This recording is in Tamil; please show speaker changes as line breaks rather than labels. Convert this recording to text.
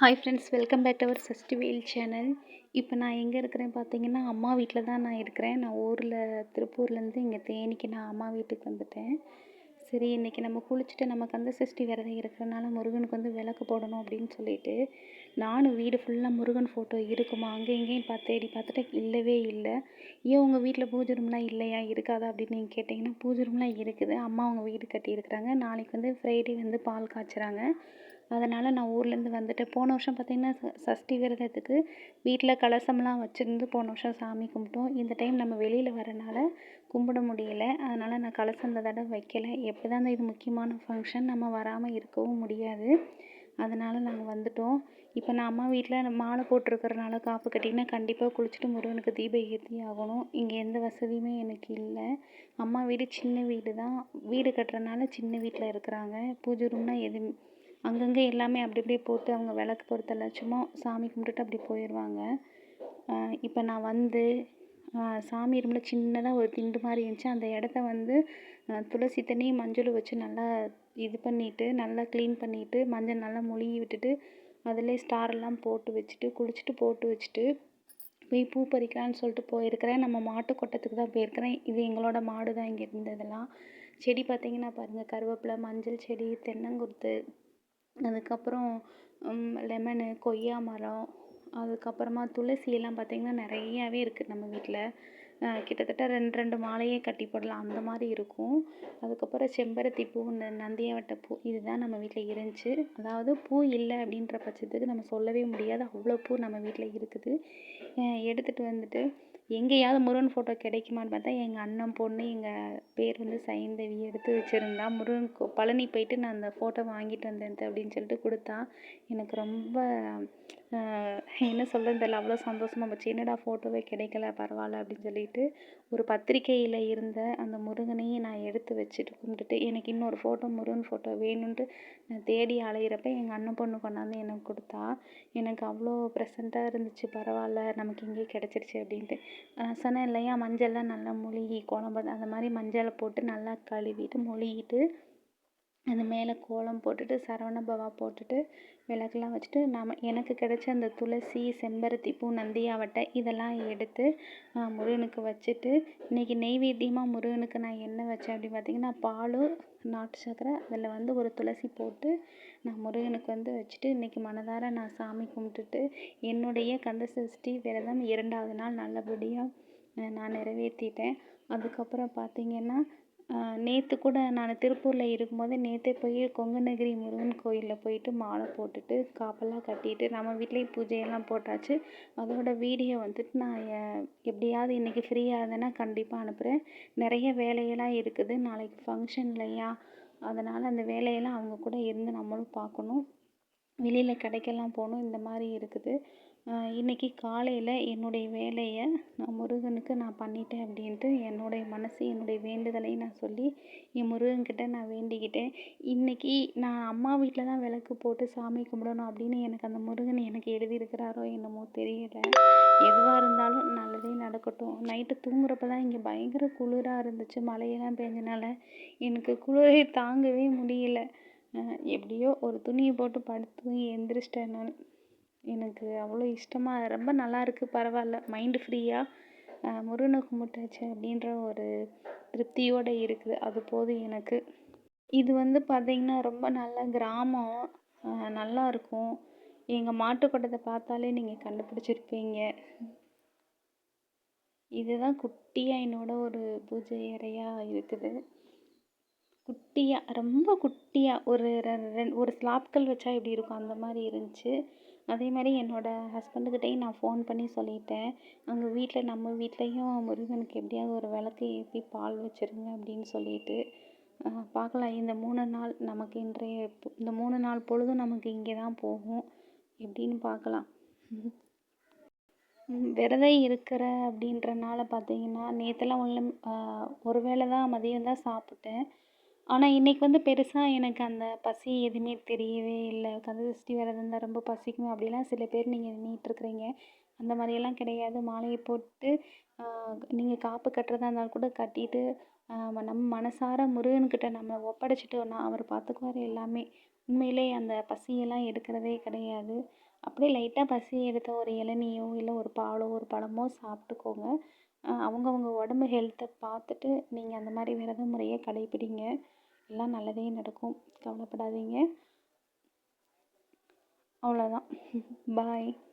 Hi friends welcome back to our Sashtivel channel இப்போ நான் எங்கே இருக்கிறேன் பார்த்தீங்கன்னா அம்மா வீட்டில் தான் நான் இருக்கிறேன். நான் ஊரில் திருப்பூர்லேருந்து இங்கே தேனிக்கு நான் அம்மா வீட்டுக்கு வந்துட்டேன். சரி இன்றைக்கி நம்ம குளிச்சுட்டு நமக்கு வந்து சஷ்டி விரதம் இருக்கிறனால முருகனுக்கு வந்து விளக்கு போடணும் அப்படின்னு சொல்லிட்டு நானும் வீடு ஃபுல்லாக முருகன் ஃபோட்டோ இருக்குமா? அங்கே இங்கேயும் பார்த்து தேடி பார்த்துட்டு இல்லவே இல்லை. ஏன் உங்கள் வீட்டில் பூஜை ரூம்லாம் இல்லையா? இருக்காதா அப்படின்னு நீங்கள் கேட்டிங்கன்னா பூஜை ரூம்லாம் இருக்குது. அம்மா அவங்க வீடு கட்டியிருக்கிறாங்க. நாளைக்கு வந்து ஃப்ரைடே வந்து பால் காய்ச்சுறாங்க. அதனால் நான் ஊர்லேருந்து வந்துட்டேன் போன வருஷம் பார்த்திங்கன்னா ச சஷ்டி விரதத்துக்கு வீட்டில் கலசம்லாம் வச்சுருந்து போன வருஷம் சாமி கும்பிட்டோம். இந்த டைம் நம்ம வெளியில் வரனால கும்பிட முடியல. அதனால் நான் கலசம் இந்த தடவை வைக்கலை. எப்படி தான் இது முக்கியமான ஃபங்க்ஷன் நம்ம வராமல் இருக்கவும் முடியாது. அதனால் நாங்கள் வந்துட்டோம். இப்போ நான் அம்மா வீட்டில் மாலை போட்டிருக்கறனால காப்பு கட்டிங்கன்னா கண்டிப்பாக குளிச்சுட்டு முருகனுக்கு தீபம் ஏற்றி ஆகணும். இங்கே எந்த வசதியுமே எனக்கு இல்லை. அம்மா வீடு சின்ன வீடு தான் வீடு கட்டுறனால சின்ன வீட்டில் இருக்கிறாங்க. பூஜை ரூம்னால் எதுவும் அங்கங்கே எல்லாமே அப்படி அப்படியே போட்டு அவங்க விளக்கு பொருத்தல சும்மா சாமி கும்பிட்டுட்டு அப்படி போயிடுவாங்க. இப்போ நான் வந்து சாமி ரூமில் சின்னதாக ஒரு திண்டு மாதிரி இருந்துச்சு. அந்த இடத்த வந்து துளசி தண்ணி மஞ்சள் வச்சு நல்லா இது பண்ணிவிட்டு நல்லா க்ளீன் பண்ணிவிட்டு மஞ்சள் நல்லா மொழுகி விட்டுட்டு அதிலே ஸ்டாரெல்லாம் போட்டு வச்சுட்டு குளிச்சுட்டு போட்டு வச்சுட்டு போய் பூ பறிக்கலான்னு சொல்லிட்டு போயிருக்கிறேன். நம்ம மாட்டு கொட்டத்துக்கு தான் போயிருக்கிறேன். இது எங்களோட மாடு தான் இங்கே இருந்ததெல்லாம். செடி பார்த்திங்கன்னா பாருங்கள் கருவேப்பிலை மஞ்சள் செடி தென்னங்குருத்து அதுக்கப்புறம் லெமனு கொய்யா மரம் அதுக்கப்புறமா துளசி எல்லாம் பார்த்திங்கன்னா நிறையாவே இருக்குது நம்ம வீட்டில் கிட்டத்தட்ட ரெண்டு ரெண்டு மாலையே கட்டி போடலாம். அந்த மாதிரி இருக்கும். அதுக்கப்புறம் செம்பருத்தி பூ இந்த நந்தியாவட்டை பூ இதுதான் நம்ம வீட்டில் இருந்துச்சு. அதாவது பூ இல்லை அப்படின்ற பட்சத்துக்கு நம்ம சொல்லவே முடியாது. அவ்வளோ பூ நம்ம வீட்டில் இருக்குது. எடுத்துகிட்டு வந்துட்டு எங்கேயாவது முருகன் ஃபோட்டோ கிடைக்குமான்னு பார்த்தா எங்கள் அண்ணன் பொண்ணு எங்கள் பேர் வந்து சைந்தவி எடுத்து வச்சுருந்தா முருகன் பழனி போயிட்டு நான் அந்த ஃபோட்டோ வாங்கிட்டு வந்தேன் அப்படின்னு சொல்லிட்டு கொடுத்தா எனக்கு ரொம்ப என்ன சொல்கிறது தெரியல. அவ்வளோ சந்தோஷமாக போச்சு. என்னடா ஃபோட்டோவே கிடைக்கல பரவாயில்ல அப்படின்னு சொல்லிட்டு ஒரு பத்திரிக்கையில் இருந்த அந்த முருகனையும் நான் எடுத்து வச்சுட்டு கும்பிட்டுட்டு எனக்கு இன்னொரு ஃபோட்டோ முருகன் ஃபோட்டோ வேணும்ன்ட்டு நான் தேடி அலையிறப்ப எங்கள் அண்ணன் பொண்ணு கொண்டாந்து எனக்கு கொடுத்தா எனக்கு அவ்வளோ ப்ரெசண்ட்டாக இருந்துச்சு. பரவாயில்ல நமக்கு இங்கேயே கிடச்சிருச்சு அப்படின்ட்டு. நான் சொன்னேன் இல்லையா மஞ்சள்லாம் நல்லா மொழுகி குழம்பு அந்த மாதிரி மஞ்சளை போட்டு நல்லா கழுவிட்டு மொழிகிட்டு அது மேலே கோலம் போட்டுட்டு சரவண பவா போட்டுட்டு விளக்குலாம் வச்சுட்டு நம்ம எனக்கு கிடைச்ச அந்த துளசி செம்பருத்தி பூ நந்தியாவட்டை இதெல்லாம் எடுத்து முருகனுக்கு வச்சுட்டு இன்றைக்கி நெய்வேத்தியமாக முருகனுக்கு நான் என்ன வச்சேன் அப்படின்னு பார்த்தீங்கன்னா பாலும் நாட்டு சக்கரை அதில் வந்து ஒரு துளசி போட்டு நான் முருகனுக்கு வந்து வச்சுட்டு இன்றைக்கி மனதார நான் சாமி கும்பிட்டுட்டு என்னுடைய கந்த சஷ்டி விரதம் இரண்டாவது நாள் நல்லபடியாக நான் நிறைவேற்றிட்டேன். அதுக்கப்புறம் பார்த்திங்கன்னா நேற்று கூட நான் திருப்பூரில் இருக்கும்போது நேற்றே போய் கொங்குநகிரி முருகன் கோயிலில் போயிட்டு மாலை போட்டுட்டு காப்பெல்லாம் கட்டிட்டு நம்ம வீட்லேயும் பூஜையெல்லாம் போட்டாச்சு. அதோட வீடியோ வந்துட்டு நான் எப்படியாவது இன்றைக்கி ஃப்ரீயாக இருந்தேன்னா கண்டிப்பாக அனுப்புகிறேன் நிறைய வேலையெல்லாம் இருக்குது. நாளைக்கு ஃபங்க்ஷன் இல்லையா? அதனால் அந்த வேலையெல்லாம் அவங்க கூட இருந்து நம்மளும் பார்க்கணும். வெளியில் கடைக்கெல்லாம் போகணும். இந்த மாதிரி இருக்குது. இன்றைக்கி காலையில் என்னுடைய வேலையை நான் முருகனுக்கு நான் பண்ணிட்டேன் அப்படின்ட்டு என்னுடைய மனசு என்னுடைய வேண்டுதலையும் நான் சொல்லி என் முருகன்கிட்ட நான் வேண்டிக்கிட்டேன். இன்றைக்கி நான் அம்மா வீட்டில் தான் விளக்கு போட்டு சாமி கும்பிடணும் அப்படின்னு எனக்கு அந்த முருகன் எனக்கு எழுதியிருக்கிறாரோ என்னமோ தெரியலை. எதுவாக இருந்தாலும் நல்லதே நடக்கட்டும். நைட்டு தூங்குறப்ப தான் இங்கே பயங்கர குளிராக இருந்துச்சு. மழையெல்லாம் பெஞ்சனால எனக்கு குளிரை தாங்கவே முடியல. எப்படியோ ஒரு துணியை போட்டு படுத்து தூங்கி எந்திரிச்சிட்டேன் நான். எனக்கு அவ்வளோ இஷ்டமாக ரொம்ப நல்லாயிருக்கு பரவாயில்ல. மைண்டு ஃப்ரீயாக முருகனை கும்பிட்டாச்சு அப்படின்ற ஒரு திருப்தியோடு இருக்குது. அது போதும் எனக்கு. இது வந்து பார்த்திங்கன்னா ரொம்ப நல்ல கிராமம். நல்லா இருக்கும். எங்கள் மாட்டுக்கொட்டத்தை பார்த்தாலே நீங்கள் கண்டுபிடிச்சிருப்பீங்க. இதுதான் குட்டியாக என்னோட ஒரு பூஜை அறையாக இருக்குது. குட்டியாக ரொம்ப குட்டியாக ஒரு ரெண்டு ஒரு ஸ்லாப்கள் வச்சா எப்படி இருக்கும். அந்த மாதிரி இருந்துச்சு. அதே மாதிரி என்னோடய ஹஸ்பண்டுக்கிட்டையும் நான் ஃபோன் பண்ணி சொல்லிட்டேன். அங்கே வீட்டில் நம்ம வீட்லேயும் முருகனுக்கு எப்படியாவது ஒரு விளக்கு ஏற்றி பால் வச்சுருங்க அப்படின்னு சொல்லிட்டு. பார்க்கலாம். இந்த மூணு நாள் நமக்கு இன்றைய இந்த மூணு நாள் பொழுதும் நமக்கு இங்கே தான் போகும் எப்படின்னு பார்க்கலாம். விரதம் இருக்கிற அப்படின்றனால பார்த்தீங்கன்னா நேற்றுலாம் ஒன்றும் ஒரு வேளை தான் மதியம் தான் சாப்பிட்டேன். ஆனால் இன்றைக்கி வந்து பெருசாக எனக்கு அந்த பசி எதுவுமே தெரியவே இல்லை. கந்த சஷ்டி விரதம் இருந்தால் ரொம்ப பசிக்குமே அப்படிலாம் சில பேர் நீங்கள் எண்ணிகிட்ருக்குறீங்க அந்த மாதிரியெல்லாம் கிடையாது. மாலையை போட்டு நீங்கள் காப்பு கட்டுறதா இருந்தாலும் கூட கட்டிட்டு நம்ம மனசார முருகன்கிட்ட நம்ம ஒப்படைச்சிட்டோன்னா அவர் பார்த்துக்குவார் எல்லாமே. உண்மையிலே அந்த பசியெல்லாம் எடுக்கிறதே கிடையாது. அப்படியே லைட்டாக பசி எடுத்த ஒரு இளநியோ இல்லை ஒரு பாலோ ஒரு பழமோ சாப்பிட்டுக்கோங்க. அவங்கவுங்க உடம்பு ஹெல்த்தை பார்த்துட்டு நீங்கள் அந்த மாதிரி விரத முறையை கடைப்பிடிங்க. எல்லாம் நல்லதே நடக்கும். கவலைப்படாதீங்க. அவ்வளோதான் பாய்